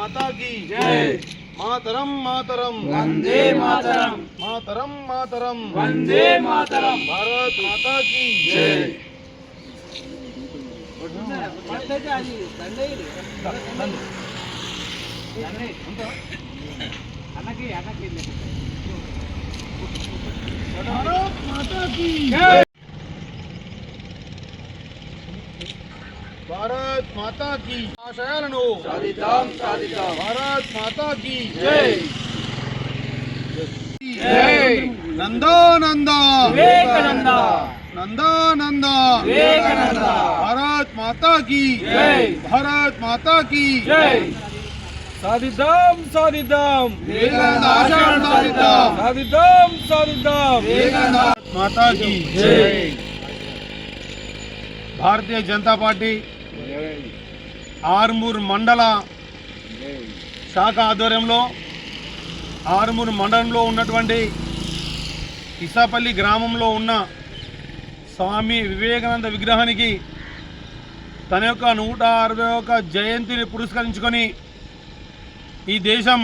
माता की जय। मातरम मातरम। वंदे मातरम। मातरम मातरम। वंदे मातरम। भारत माता की जय। माता की जय। भारत माता की। साधिताम साधिताम। भारत माता की। जय। नंदा नंदा विवेकानंदा। नंदा नंदा विवेकानंदा। भारत माता की। जय। भारत माता की। जय। साधिदाम साधिदाम साधिदाम माता की जय भारतीय जनता पार्टी ఆర్మూర్ మండల శాఖ ఆధ్వర్యంలో ఆరుమూరు మండలంలో ఉన్నటువంటి ఇసాపల్లి గ్రామంలో ఉన్న స్వామి వివేకానంద విగ్రహానికి తన యొక్క నూట అరవై ఒక జయంతిని పురస్కరించుకొని ఈ దేశం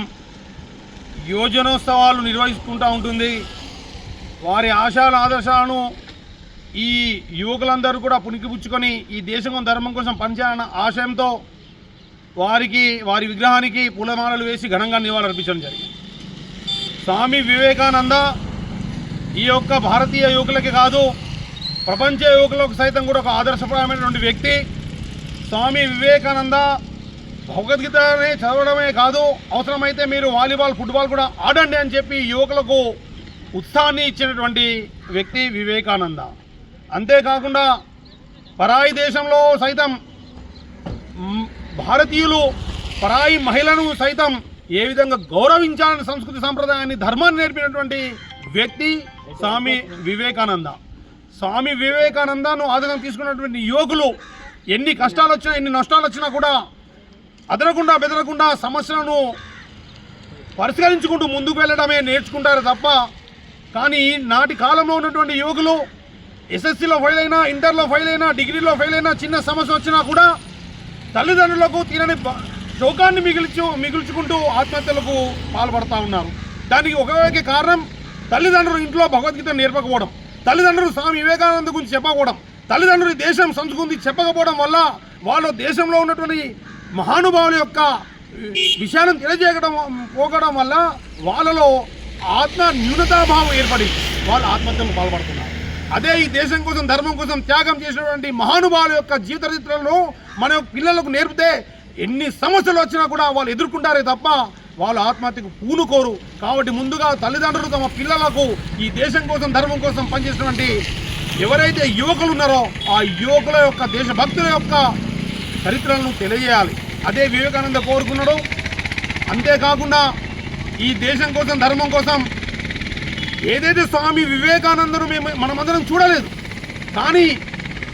యోజనోత్సవాలు నిర్వహిస్తుంటూ ఉంటుంది. వారి ఆశయాల ఆదర్శాలను ఈ యువకులందరూ కూడా పుణికిపుచ్చుకొని ఈ దేశం ధర్మం కోసం పనిచేయాలన్న ఆశయంతో వారికి వారి విగ్రహానికి పూలమాలలు వేసి ఘనంగా నివాళులర్పించడం జరిగింది. స్వామి వివేకానంద ఈ యొక్క భారతీయ యువకులకి కాదు ప్రపంచ యువకులకు సైతం కూడా ఒక ఆదర్శప్రాయమైనటువంటి వ్యక్తి. స్వామి వివేకానంద భగవద్గీతనే చదవడమే కాదు అవసరమైతే మీరు వాలీబాల్ ఫుట్బాల్ కూడా ఆడండి అని చెప్పి యువకులకు ఉత్సాహాన్ని ఇచ్చినటువంటి వ్యక్తి వివేకానంద. అంతేకాకుండా పరాయి దేశంలో సైతం భారతీయులు పరాయి మహిళను సైతం ఏ విధంగా గౌరవించాలని సంస్కృతి సాంప్రదాయాన్ని ధర్మాన్ని నేర్పినటువంటి వ్యక్తి స్వామి వివేకానంద. స్వామి వివేకానందను ఆదరణ తీసుకున్నటువంటి యువకులు ఎన్ని కష్టాలు వచ్చినా ఎన్ని నష్టాలు వచ్చినా కూడా అదనకుండా బెదరకుండా సమస్యలను పరిష్కరించుకుంటూ ముందుకు వెళ్ళడమే నేర్చుకుంటారు తప్ప కానీ నాటి కాలంలో ఉన్నటువంటి యువకులు ఎస్ఎస్సిలో ఫెయిల్ అయినా ఇంటర్లో ఫెయిల్ అయినా డిగ్రీలో ఫెయిల్ అయినా చిన్న సమస్య వచ్చినా కూడా తల్లిదండ్రులకు తీరని శోకాన్ని మిగిల్చు మిగుల్చుకుంటూ ఆత్మహత్యలకు పాల్పడతా ఉన్నారు. దానికి ఒకవేళ కారణం తల్లిదండ్రులు ఇంట్లో భగవద్గీత నేర్పకపోవడం తల్లిదండ్రులు స్వామి వివేకానంద గురించి చెప్పకపోవడం తల్లిదండ్రులు దేశం సంస్కృతి చెప్పకపోవడం వల్ల వాళ్ళు దేశంలో ఉన్నటువంటి మహానుభావుల యొక్క విషయాలను తెలియజేయడం పోగడం వల్ల వాళ్ళలో ఆత్మ న్యూనతాభావం ఏర్పడింది. వాళ్ళు ఆత్మహత్యలకు పాల్పడుతున్నారు. అదే ఈ దేశం కోసం ధర్మం కోసం త్యాగం చేసినటువంటి మహానుభావుల యొక్క జీవిత చరిత్రలను మన పిల్లలకు నేర్పితే ఎన్ని సమస్యలు వచ్చినా కూడా వాళ్ళు ఎదుర్కొంటారే తప్ప వాళ్ళు ఆత్మహత్యకు పూనుకోరు. కాబట్టి ముందుగా తల్లిదండ్రులు తమ పిల్లలకు ఈ దేశం కోసం ధర్మం కోసం పనిచేసినటువంటి ఎవరైతే యువకులు ఉన్నారో ఆ యువకుల యొక్క దేశభక్తుల యొక్క చరిత్రలను తెలియజేయాలి. అదే వివేకానంద కోరుకున్నాడు. అంతేకాకుండా ఈ దేశం కోసం ధర్మం కోసం ఏదైతే స్వామి వివేకానందను మేము మనమందరం చూడలేదు కానీ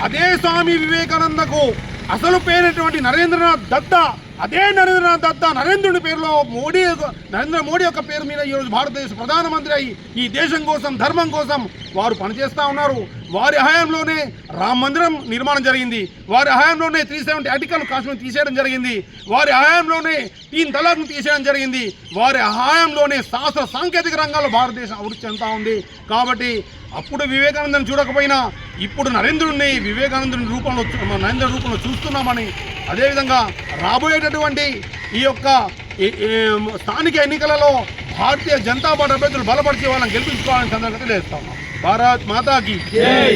అదే స్వామి వివేకానందకు అసలు పేరైనటువంటి నరేంద్రనాథ్ దత్త అదే నరేంద్రనాథ్ దత్త నరేంద్రుడి పేరులో మోడీ నరేంద్ర మోడీ యొక్క పేరు మీద ఈరోజు భారతదేశ ప్రధానమంత్రి అయి ఈ దేశం కోసం ధర్మం కోసం వారు పనిచేస్తూ ఉన్నారు. వారి హయాంలోనే రామ మందిరం నిర్మాణం జరిగింది. వారి హయాంలోనే త్రీ సెవెంటీ ఆర్టికల్ కాశ్మీర్ తీసేయడం జరిగింది. వారి హయాంలోనే తీన్ తలాక్ను తీసేయడం జరిగింది. వారి హయాంలోనే శాస్త్ర సాంకేతిక రంగాల్లో భారతదేశం అభివృద్ధి చెందుతూ ఉంది. కాబట్టి అప్పుడు వివేకానందను చూడకపోయినా ఇప్పుడు నరేంద్రుడిని వివేకానందుని రూపంలో నరేంద్ర రూపంలో చూస్తున్నామని అదేవిధంగా రాబోయేటటువంటి ఈ యొక్క స్థానిక ఎన్నికలలో భారతీయ జనతా పార్టీ అభ్యర్థులు బలపరిచే వాళ్ళని గెలిపించుకోవాలని సందర్భంగా తెలియజేస్తా ఉన్నాం. భారత్ మాతాకి జై!